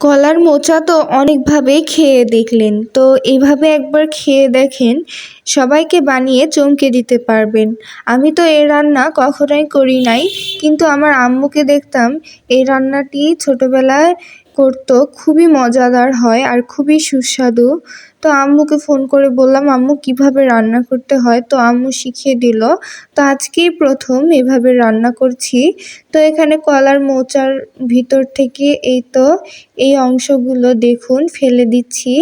কলার মোচা তো অনেকভাবেই খেয়ে দেখলেন। তো এইভাবে একবার খেয়ে দেখেন, সবাইকে বানিয়ে চমকে দিতে পারবেন। আমি তো এই রান্না কখনোই করি নাই, কিন্তু আমার আম্মুকে দেখতাম এই রান্নাটি ছোটোবেলায় করতো, খুবই মজাদার হয় আর খুবই সুস্বাদু। তো আম্মুকে ফোন করে বললাম, আম্মু, কীভাবে রান্না করতে হয়? তো আম্মু শিখিয়ে দিল, তো আজকেই প্রথম এভাবে রান্না করছি। তো এখানে কলার মোচার ভিতর থেকে এই তো, এই অংশগুলো দেখুন, ফেলে দিচ্ছি।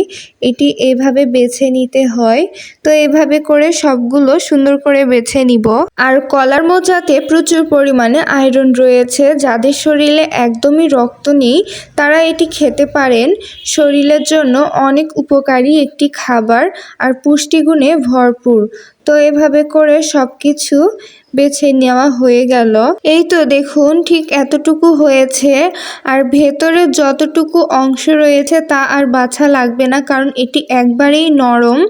এটি এভাবে বেছে নিতে হয়। তো এভাবে করে সবগুলো সুন্দর করে বেছে নিব। আর কলার মোচাতে প্রচুর পরিমাণে আয়রন রয়েছে। যাদের শরীরে একদমই রক্ত নেই, তারা এটি খেতে পারেন, শরীরের জন্য অনেক উপকারী একটি খাবার আর পুষ্টিগুণে ভরপুর। তো এভাবে করে সব কিছু বেছে নেওয়া হয়ে গেল। এই তো দেখুন, ঠিক এতটুকু হয়েছে। আর ভেতরে যতটুকু অংশ রয়েছে তা আর বাছা লাগবে না, কারণ এটি একবারেই নরম।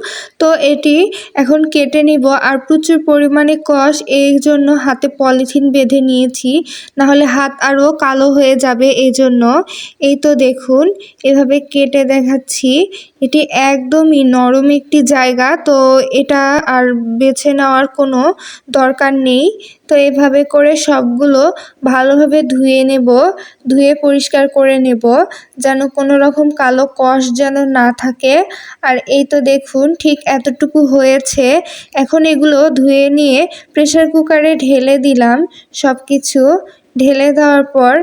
তো এটি এখন কেটে নিব। আর প্রচুর পরিমাণে কষ এই জন্য হাতে পলিথিন বেঁধে নিয়েছি। নাহলে হাত আরও কালো হয়ে যাবে এই জন্য এই তো দেখুন, এভাবে কেটে দেখাচ্ছি। এটি একদমই নরম একটি জায়গা, তো এটা আর বেছে নেওয়ার কোনো দরকার নেই। তো এভাবে করে সবগুলো ভালোভাবে ধুয়ে নেব, ধুয়ে পরিষ্কার করে নেব, যেন কোনো রকম কালো কষ যেন না থাকে। আর এই তো দেখুন, ঠিক এতটুকু হয়েছে। এখন এগুলো ধুয়ে নিয়ে প্রেশার কুকারে ঢেলে দিলাম সব কিছু ঢেলে দেওয়ার পর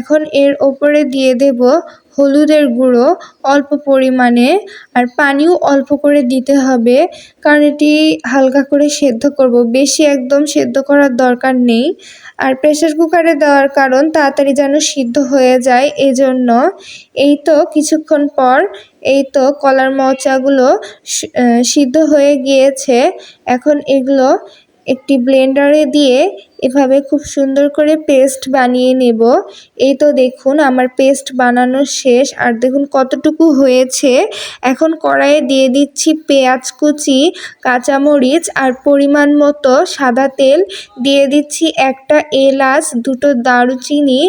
এখন এর ওপরে দিয়ে দেব হলুদের গুঁড়ো অল্প পরিমাণে আর পানিও অল্প করে দিতে হবে, কারণ এটি হালকা করে সেদ্ধ করব। বেশি একদম সেদ্ধ করার দরকার নেই। আর প্রেশার কুকারে দেওয়ার কারণ তাড়াতাড়ি যেন সিদ্ধ হয়ে যায়, এজন্য এই তো কিছুক্ষণ পর এই তো কলার মচাগুলো সিদ্ধ হয়ে গিয়েছে। এখন এগুলো একটি ব্লেন্ডারে দিয়ে এভাবে খুব সুন্দর করে পেস্ট বানিয়ে নেব। এই তো দেখুন, আমার পেস্ট বানানো শেষ। আর দেখুন কতটুকু হয়েছে। এখন কড়াইয়ে দিয়ে দিচ্ছি পেঁয়াজ কুচি, কাঁচামরিচ আর পরিমাণ মতো সাদা তেল। দিয়ে দিচ্ছি একটা এলাচ, দুটো দারুচিনি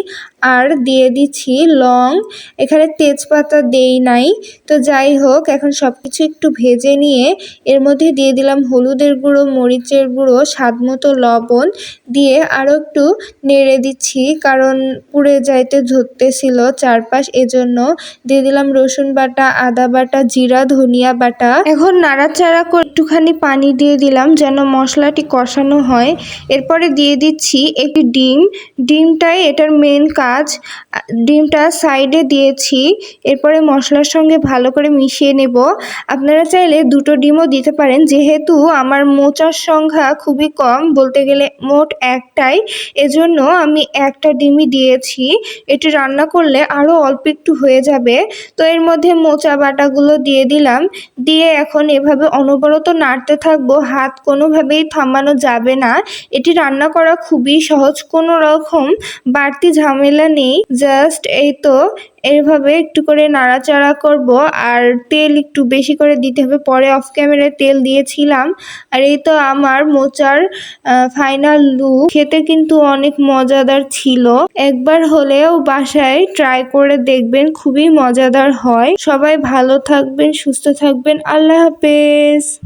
আর দিয়ে দিচ্ছি লং। এখানে তেজপাতা দেই নাই। তো যাই হোক, এখন সব কিছু একটু ভেজে নিয়ে এর মধ্যে দিয়ে দিলাম হলুদের গুঁড়ো, মরিচের গুঁড়ো, স্বাদ মতো লবণ। দিয়ে আরও একটু নেড়ে দিচ্ছি, কারণ পুড়ে যাইতে ধরতেছিল চারপাশ। এজন্য দিয়ে দিলাম রসুন বাটা, আদা বাটা, জিরা, ধনিয়া বাটা। এখন নাড়াচাড়া করে একটুখানি পানি দিয়ে দিলাম যেন মশলাটি কষানো হয়। এরপরে দিয়ে দিচ্ছি একটি ডিম। ডিমটাই এটার মেন কাজ। ডিমটা সাইডে দিয়েছি। এরপরে মশলার সঙ্গে ভালো করে মিশিয়ে নেব। আপনারা চাইলে দুটো ডিমও দিতে পারেন। যেহেতু আমার মোচার সংখ্যা খুবই কম, বলতে গেলে মোট একটাই। এজন্য আমি একটা ডিমই দিয়েছি। এটি রান্না করলে আরও অল্প একটু হয়ে যাবে। তো এর মধ্যে মোচা বাটাগুলো দিয়ে দিলাম। দিয়ে এখন এভাবে অনবরত নাড়তে থাকব। হাত কোনোভাবেই থামানো যাবে না। এটি রান্না করা খুবই সহজ। কোনো রকম বাড়তি ঝামেলা নেই। জাস্ট এই তো। এভাবে একটু করে নাড়াচাড়া করব। আর তেল একটু বেশি করে দিতে হবে। পরে অফ ক্যামেরায় তেল দিয়েছিলাম। আর এই তো আমার মোচার ফাইনাল লুক খেতে কিন্তু অনেক মজাদার ছিল। একবার হলেও বাসায় ট্রাই করে দেখবেন, খুবই মজাদার হয়। সবাই ভালো থাকবেন, সুস্থ থাকবেন। আল্লাহ হাফেজ।